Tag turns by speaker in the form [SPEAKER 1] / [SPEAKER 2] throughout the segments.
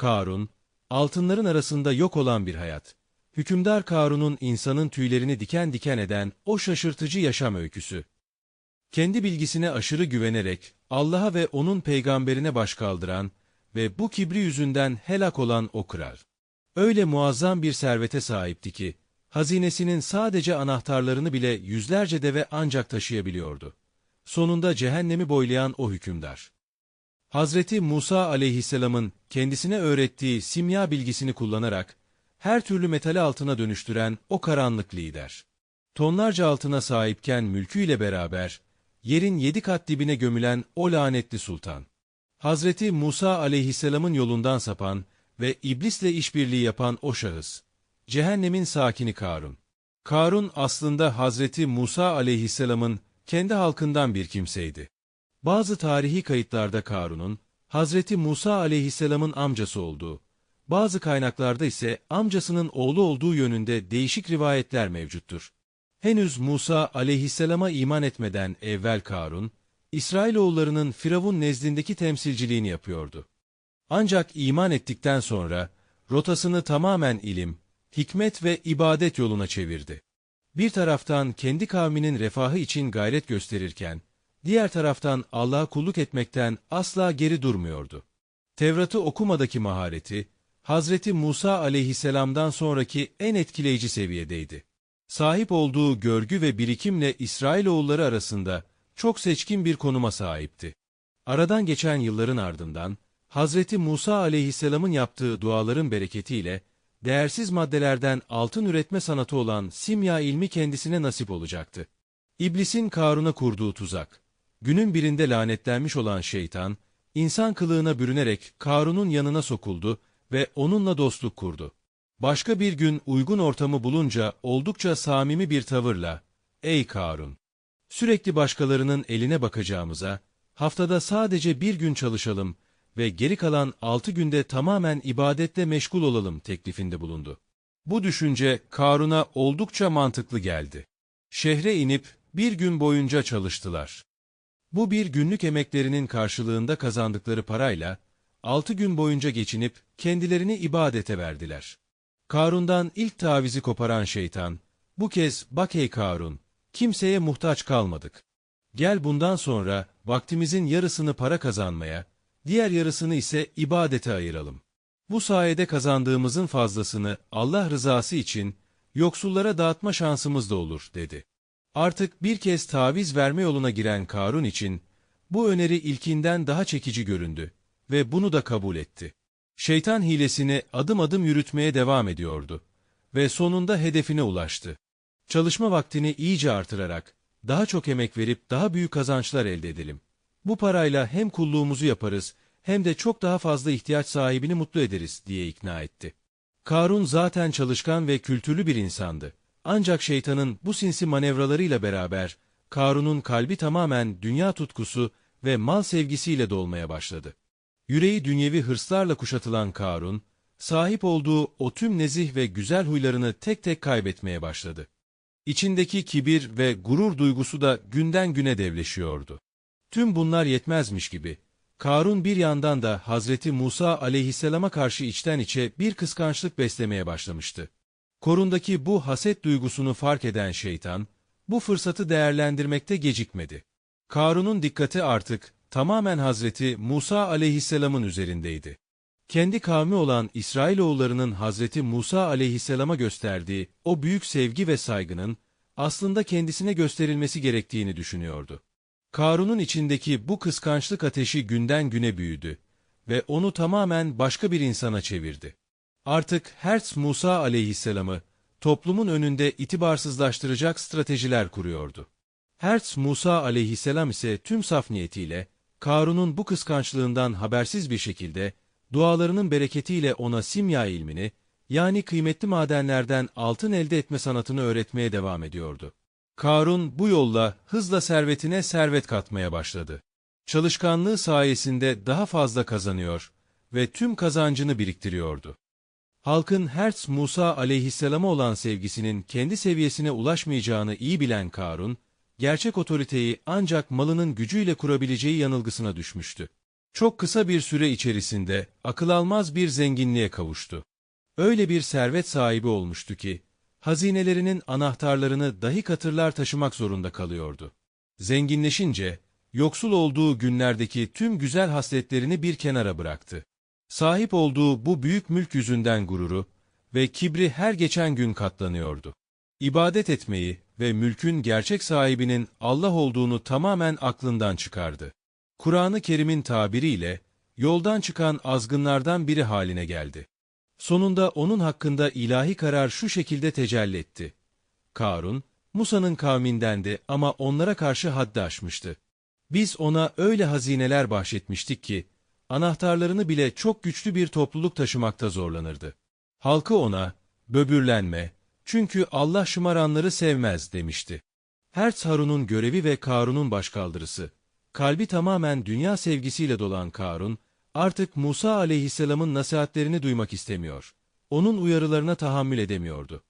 [SPEAKER 1] Karun, altınların arasında yok olan bir hayat. Hükümdar Karun'un insanın tüylerini diken diken eden o şaşırtıcı yaşam öyküsü. Kendi bilgisine aşırı güvenerek Allah'a ve onun peygamberine baş kaldıran ve bu kibri yüzünden helak olan o kral. Öyle muazzam bir servete sahipti ki, hazinesinin sadece anahtarlarını bile yüzlerce deve ancak taşıyabiliyordu. Sonunda cehennemi boylayan o hükümdar. Hazreti Musa aleyhisselamın kendisine öğrettiği simya bilgisini kullanarak, her türlü metali altına dönüştüren o karanlık lider. Tonlarca altına sahipken mülküyle beraber, yerin yedi kat dibine gömülen o lanetli sultan. Hazreti Musa aleyhisselamın yolundan sapan ve iblisle işbirliği yapan o şahıs. Cehennemin sakini Karun. Karun aslında Hazreti Musa aleyhisselamın kendi halkından bir kimseydi. Bazı tarihi kayıtlarda Karun'un, Hazreti Musa aleyhisselamın amcası olduğu, bazı kaynaklarda ise amcasının oğlu olduğu yönünde değişik rivayetler mevcuttur. Henüz Musa aleyhisselama iman etmeden evvel Karun, İsrailoğullarının Firavun nezdindeki temsilciliğini yapıyordu. Ancak iman ettikten sonra rotasını tamamen ilim, hikmet ve ibadet yoluna çevirdi. Bir taraftan kendi kavminin refahı için gayret gösterirken, diğer taraftan Allah'a kulluk etmekten asla geri durmuyordu. Tevrat'ı okumadaki mahareti, Hazreti Musa aleyhisselamdan sonraki en etkileyici seviyedeydi. Sahip olduğu görgü ve birikimle İsrailoğulları arasında çok seçkin bir konuma sahipti. Aradan geçen yılların ardından, Hazreti Musa aleyhisselamın yaptığı duaların bereketiyle, değersiz maddelerden altın üretme sanatı olan simya ilmi kendisine nasip olacaktı. İblisin Karun'a kurduğu tuzak. Günün birinde lanetlenmiş olan şeytan, insan kılığına bürünerek Karun'un yanına sokuldu ve onunla dostluk kurdu. Başka bir gün uygun ortamı bulunca oldukça samimi bir tavırla, ''Ey Karun, sürekli başkalarının eline bakacağımıza, haftada sadece bir gün çalışalım ve geri kalan altı günde tamamen ibadetle meşgul olalım teklifinde bulundu. Bu düşünce Karun'a oldukça mantıklı geldi. Şehre inip bir gün boyunca çalıştılar. Bu bir günlük emeklerinin karşılığında kazandıkları parayla, altı gün boyunca geçinip kendilerini ibadete verdiler. Karun'dan ilk tavizi koparan şeytan, bu kez bak ey Karun, kimseye muhtaç kalmadık. Gel bundan sonra vaktimizin yarısını para kazanmaya, diğer yarısını ise ibadete ayıralım. Bu sayede kazandığımızın fazlasını Allah rızası için yoksullara dağıtma şansımız da olur, dedi. Artık bir kez taviz verme yoluna giren Karun için bu öneri ilkinden daha çekici göründü ve bunu da kabul etti. Şeytan hilesini adım adım yürütmeye devam ediyordu ve sonunda hedefine ulaştı. Çalışma vaktini iyice artırarak, daha çok emek verip daha büyük kazançlar elde edelim. Bu parayla hem kulluğumuzu yaparız hem de çok daha fazla ihtiyaç sahibini mutlu ederiz diye ikna etti. Karun zaten çalışkan ve kültürlü bir insandı. Ancak şeytanın bu sinsi manevralarıyla beraber Karun'un kalbi tamamen dünya tutkusu ve mal sevgisiyle dolmaya başladı. Yüreği dünyevi hırslarla kuşatılan Karun, sahip olduğu o tüm nezih ve güzel huylarını tek tek kaybetmeye başladı. İçindeki kibir ve gurur duygusu da günden güne devleşiyordu. Tüm bunlar yetmezmiş gibi, Karun bir yandan da Hazreti Musa aleyhisselama karşı içten içe bir kıskançlık beslemeye başlamıştı. Korundaki bu haset duygusunu fark eden şeytan, bu fırsatı değerlendirmekte gecikmedi. Karun'un dikkati artık tamamen Hazreti Musa aleyhisselamın üzerindeydi. Kendi kavmi olan İsrailoğullarının Hazreti Musa aleyhisselama gösterdiği o büyük sevgi ve saygının aslında kendisine gösterilmesi gerektiğini düşünüyordu. Karun'un içindeki bu kıskançlık ateşi günden güne büyüdü ve onu tamamen başka bir insana çevirdi. Artık Hertz Musa aleyhisselamı toplumun önünde itibarsızlaştıracak stratejiler kuruyordu. Hertz Musa aleyhisselam ise tüm saf niyetiyle Karun'un bu kıskançlığından habersiz bir şekilde dualarının bereketiyle ona simya ilmini yani kıymetli madenlerden altın elde etme sanatını öğretmeye devam ediyordu. Karun bu yolla hızla servetine servet katmaya başladı. Çalışkanlığı sayesinde daha fazla kazanıyor ve tüm kazancını biriktiriyordu. Halkın Hertz Musa aleyhisselama olan sevgisinin kendi seviyesine ulaşmayacağını iyi bilen Karun, gerçek otoriteyi ancak malının gücüyle kurabileceği yanılgısına düşmüştü. Çok kısa bir süre içerisinde akıl almaz bir zenginliğe kavuştu. Öyle bir servet sahibi olmuştu ki, hazinelerinin anahtarlarını dahi katırlar taşımak zorunda kalıyordu. Zenginleşince, yoksul olduğu günlerdeki tüm güzel hasletlerini bir kenara bıraktı. Sahip olduğu bu büyük mülk yüzünden gururu ve kibri her geçen gün katlanıyordu. İbadet etmeyi ve mülkün gerçek sahibinin Allah olduğunu tamamen aklından çıkardı. Kur'an-ı Kerim'in tabiriyle, yoldan çıkan azgınlardan biri haline geldi. Sonunda onun hakkında ilahi karar şu şekilde tecelli etti. Karun, Musa'nın kavmindendi ama onlara karşı haddi aşmıştı. Biz ona öyle hazineler bahşetmiştik ki, anahtarlarını bile çok güçlü bir topluluk taşımakta zorlanırdı. Halkı ona, böbürlenme, çünkü Allah şımaranları sevmez demişti. Hertz Harun'un görevi ve Karun'un başkaldırısı. Kalbi tamamen dünya sevgisiyle dolan Karun, artık Musa aleyhisselamın nasihatlerini duymak istemiyor. Onun uyarılarına tahammül edemiyordu.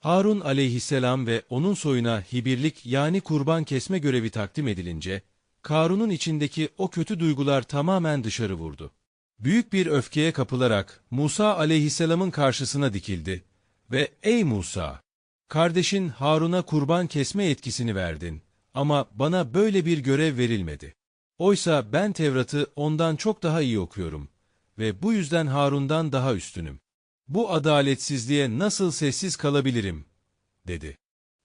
[SPEAKER 1] Harun aleyhisselam ve onun soyuna hibirlik yani kurban kesme görevi takdim edilince, Karun'un içindeki o kötü duygular tamamen dışarı vurdu. Büyük bir öfkeye kapılarak Musa aleyhisselamın karşısına dikildi ve ''Ey Musa, kardeşin Harun'a kurban kesme etkisini verdin ama bana böyle bir görev verilmedi. Oysa ben Tevrat'ı ondan çok daha iyi okuyorum ve bu yüzden Harun'dan daha üstünüm. Bu adaletsizliğe nasıl sessiz kalabilirim?'' dedi.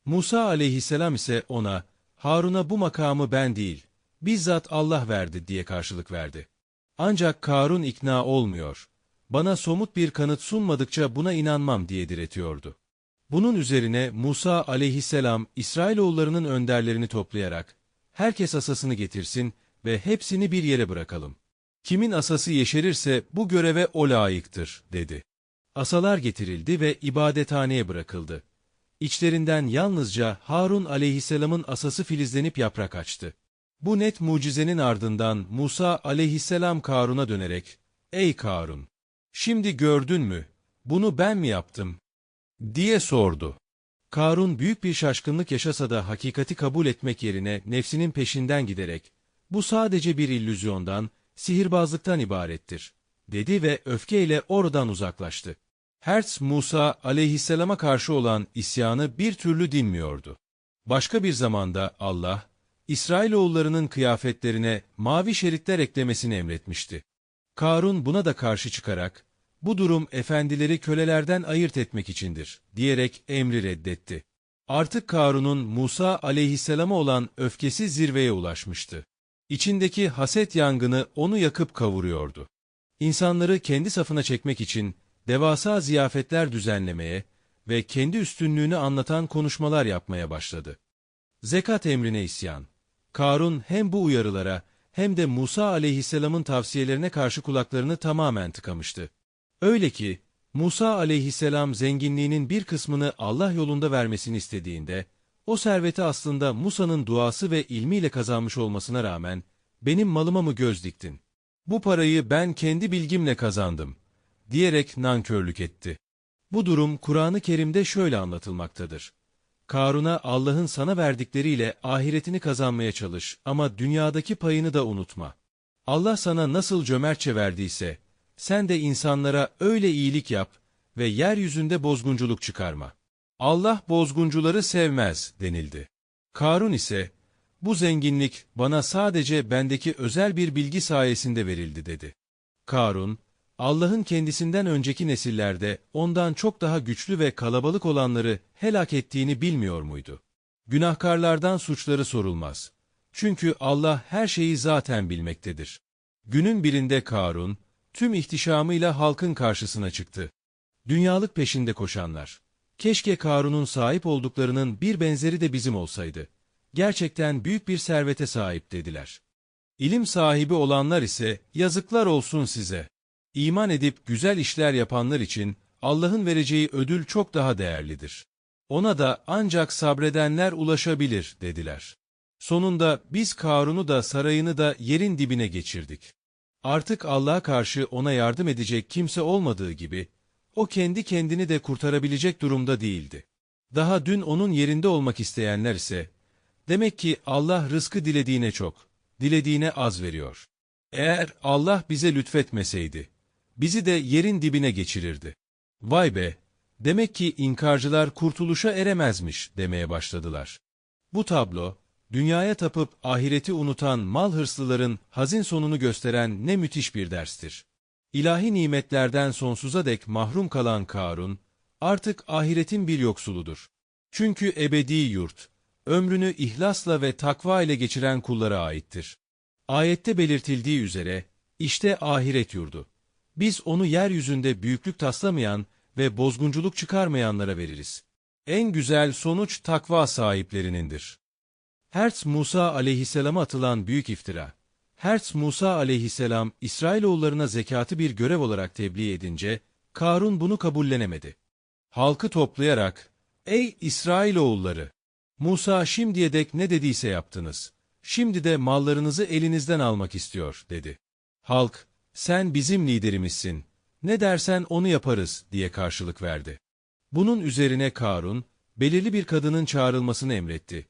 [SPEAKER 1] Musa aleyhisselam ise ona, Harun'a bu makamı ben değil, bizzat Allah verdi diye karşılık verdi. Ancak Karun ikna olmuyor. Bana somut bir kanıt sunmadıkça buna inanmam diye diretiyordu. Bunun üzerine Musa aleyhisselam İsrailoğullarının önderlerini toplayarak, herkes asasını getirsin ve hepsini bir yere bırakalım. Kimin asası yeşerirse bu göreve o layıktır, dedi. Asalar getirildi ve ibadethaneye bırakıldı. İçlerinden yalnızca Harun aleyhisselamın asası filizlenip yaprak açtı. Bu net mucizenin ardından Musa aleyhisselam Karun'a dönerek, ''Ey Karun, şimdi gördün mü, bunu ben mi yaptım?'' diye sordu. Karun büyük bir şaşkınlık yaşasa da hakikati kabul etmek yerine nefsinin peşinden giderek, ''Bu sadece bir illüzyondan, sihirbazlıktan ibarettir.'' dedi ve öfkeyle oradan uzaklaştı. Hertz Musa aleyhisselama karşı olan isyanı bir türlü dinmiyordu. Başka bir zamanda Allah, İsrailoğullarının kıyafetlerine mavi şeritler eklemesini emretmişti. Karun buna da karşı çıkarak, bu durum efendileri kölelerden ayırt etmek içindir, diyerek emri reddetti. Artık Karun'un Musa aleyhisselama olan öfkesi zirveye ulaşmıştı. İçindeki haset yangını onu yakıp kavuruyordu. İnsanları kendi safına çekmek için devasa ziyafetler düzenlemeye ve kendi üstünlüğünü anlatan konuşmalar yapmaya başladı. Zekat emrine isyan. Karun hem bu uyarılara hem de Musa aleyhisselamın tavsiyelerine karşı kulaklarını tamamen tıkamıştı. Öyle ki Musa aleyhisselam zenginliğinin bir kısmını Allah yolunda vermesini istediğinde, o serveti aslında Musa'nın duası ve ilmiyle kazanmış olmasına rağmen, benim malıma mı göz diktin? Bu parayı ben kendi bilgimle kazandım, diyerek nankörlük etti. Bu durum Kur'an-ı Kerim'de şöyle anlatılmaktadır. Karun'a Allah'ın sana verdikleriyle ahiretini kazanmaya çalış ama dünyadaki payını da unutma. Allah sana nasıl cömertçe verdiyse, sen de insanlara öyle iyilik yap ve yeryüzünde bozgunculuk çıkarma. Allah bozguncuları sevmez denildi. Karun ise, bu zenginlik bana sadece bendeki özel bir bilgi sayesinde verildi dedi. Karun, Allah'ın kendisinden önceki nesillerde ondan çok daha güçlü ve kalabalık olanları helak ettiğini bilmiyor muydu? Günahkarlardan suçları sorulmaz. Çünkü Allah her şeyi zaten bilmektedir. Günün birinde Karun, tüm ihtişamıyla halkın karşısına çıktı. Dünyalık peşinde koşanlar. Keşke Karun'un sahip olduklarının bir benzeri de bizim olsaydı. Gerçekten büyük bir servete sahip dediler. İlim sahibi olanlar ise yazıklar olsun size. İman edip güzel işler yapanlar için Allah'ın vereceği ödül çok daha değerlidir. Ona da ancak sabredenler ulaşabilir dediler. Sonunda biz Karun'u da sarayını da yerin dibine geçirdik. Artık Allah'a karşı ona yardım edecek kimse olmadığı gibi, o kendi kendini de kurtarabilecek durumda değildi. Daha dün onun yerinde olmak isteyenler ise, demek ki Allah rızkı dilediğine çok, dilediğine az veriyor. Eğer Allah bize lütfetmeseydi, bizi de yerin dibine geçirirdi. Vay be, demek ki inkarcılar kurtuluşa eremezmiş demeye başladılar. Bu tablo, dünyaya tapıp ahireti unutan mal hırslıların hazin sonunu gösteren ne müthiş bir derstir. İlahi nimetlerden sonsuza dek mahrum kalan Karun, artık ahiretin bir yoksuludur. Çünkü ebedi yurt, ömrünü ihlasla ve takva ile geçiren kullara aittir. Ayette belirtildiği üzere, işte ahiret yurdu. Biz onu yeryüzünde büyüklük taslamayan ve bozgunculuk çıkarmayanlara veririz. En güzel sonuç takva sahiplerinindir. Hertz Musa aleyhisselama atılan büyük iftira. Hertz Musa aleyhisselam İsrailoğullarına zekatı bir görev olarak tebliğ edince, Karun bunu kabullenemedi. Halkı toplayarak, Ey İsrailoğulları! Musa şimdiye dek ne dediyse yaptınız. Şimdi de mallarınızı elinizden almak istiyor, dedi. Halk, sen bizim liderimizsin, ne dersen onu yaparız, diye karşılık verdi. Bunun üzerine Karun, belirli bir kadının çağrılmasını emretti.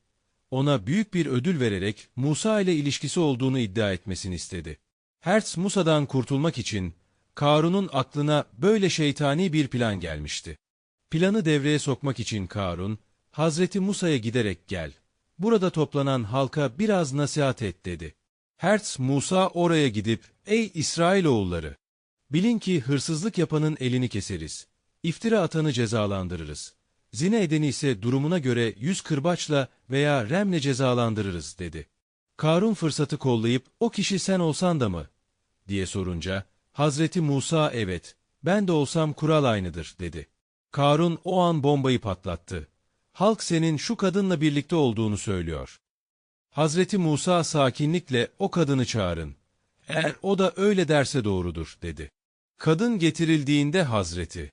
[SPEAKER 1] Ona büyük bir ödül vererek Musa ile ilişkisi olduğunu iddia etmesini istedi. Hertz Musa'dan kurtulmak için Karun'un aklına böyle şeytani bir plan gelmişti. Planı devreye sokmak için Karun, Hazreti Musa'ya giderek gel, burada toplanan halka biraz nasihat et dedi. Hertz Musa oraya gidip, ey İsrailoğulları! Bilin ki hırsızlık yapanın elini keseriz. İftira atanı cezalandırırız. Zine edeni ise durumuna göre yüz kırbaçla veya remle cezalandırırız dedi. Karun fırsatı kollayıp o kişi sen olsan da mı? diye sorunca Hazreti Musa evet ben de olsam kural aynıdır dedi. Karun o an bombayı patlattı. Halk senin şu kadınla birlikte olduğunu söylüyor. Hazreti Musa sakinlikle o kadını çağırın. Eğer o da öyle derse doğrudur dedi. Kadın getirildiğinde Hazreti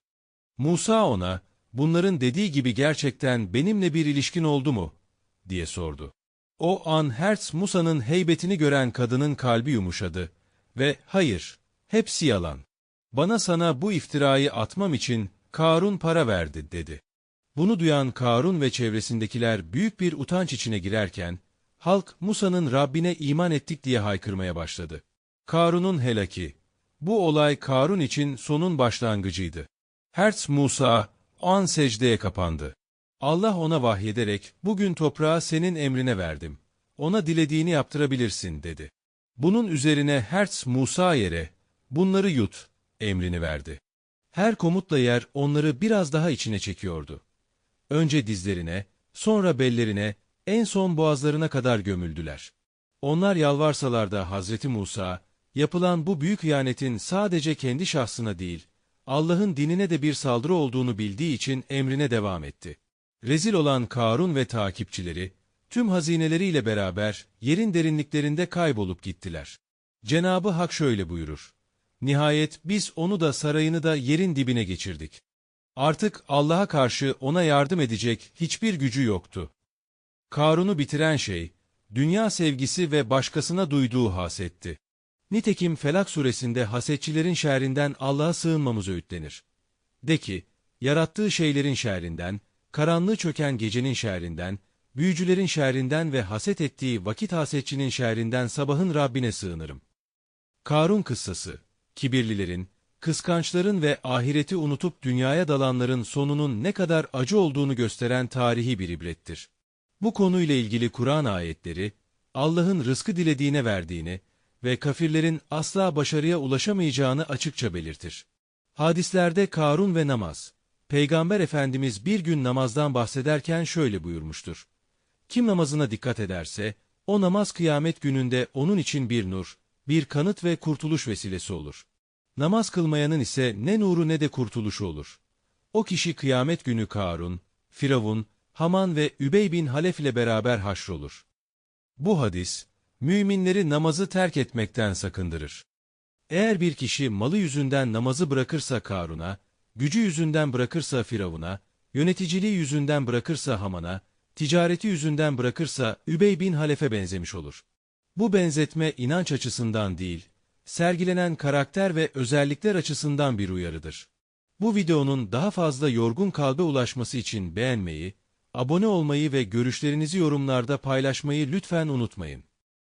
[SPEAKER 1] Musa ona, bunların dediği gibi gerçekten benimle bir ilişkin oldu mu? diye sordu. O an Hertz Musa'nın heybetini gören kadının kalbi yumuşadı ve hayır, hepsi yalan. Bana sana bu iftirayı atmam için Karun para verdi dedi. Bunu duyan Karun ve çevresindekiler büyük bir utanç içine girerken, halk Musa'nın Rabbine iman ettik diye haykırmaya başladı. Karun'un helaki. Bu olay Karun için sonun başlangıcıydı. Hertz Musa, an secdeye kapandı. Allah ona vahyederek, bugün toprağı senin emrine verdim. Ona dilediğini yaptırabilirsin, dedi. Bunun üzerine Hertz Musa yere, bunları yut, emrini verdi. Her komutla yer onları biraz daha içine çekiyordu. Önce dizlerine, sonra bellerine, en son boğazlarına kadar gömüldüler. Onlar yalvarsalar da Hazreti Musa, yapılan bu büyük hıyanetin sadece kendi şahsına değil, Allah'ın dinine de bir saldırı olduğunu bildiği için emrine devam etti. Rezil olan Karun ve takipçileri, tüm hazineleriyle beraber yerin derinliklerinde kaybolup gittiler. Cenabı Hak şöyle buyurur. Nihayet biz onu da sarayını da yerin dibine geçirdik. Artık Allah'a karşı ona yardım edecek hiçbir gücü yoktu. Karun'u bitiren şey, dünya sevgisi ve başkasına duyduğu hasetti. Nitekim Felak suresinde hasetçilerin şerrinden Allah'a sığınmamız öğütlenir. De ki, yarattığı şeylerin şerrinden, karanlığı çöken gecenin şerrinden, büyücülerin şerrinden ve haset ettiği vakit hasetçinin şerrinden sabahın Rabbine sığınırım. Karun kıssası, kibirlilerin, kıskançların ve ahireti unutup dünyaya dalanların sonunun ne kadar acı olduğunu gösteren tarihi bir ibrettir. Bu konuyla ilgili Kur'an ayetleri, Allah'ın rızkı dilediğine verdiğini ve kafirlerin asla başarıya ulaşamayacağını açıkça belirtir. Hadislerde Karun ve namaz. Peygamber Efendimiz bir gün namazdan bahsederken şöyle buyurmuştur. Kim namazına dikkat ederse, o namaz kıyamet gününde onun için bir nur, bir kanıt ve kurtuluş vesilesi olur. Namaz kılmayanın ise ne nuru ne de kurtuluşu olur. O kişi kıyamet günü Karun, Firavun, Haman ve Übey bin Halef ile beraber haşrolur. Bu hadis, müminleri namazı terk etmekten sakındırır. Eğer bir kişi malı yüzünden namazı bırakırsa Karun'a, gücü yüzünden bırakırsa Firavun'a, yöneticiliği yüzünden bırakırsa Haman'a, ticareti yüzünden bırakırsa Übey bin Halef'e benzemiş olur. Bu benzetme inanç açısından değil, sergilenen karakter ve özellikler açısından bir uyarıdır. Bu videonun daha fazla yorgun kalbe ulaşması için beğenmeyi, abone olmayı ve görüşlerinizi yorumlarda paylaşmayı lütfen unutmayın.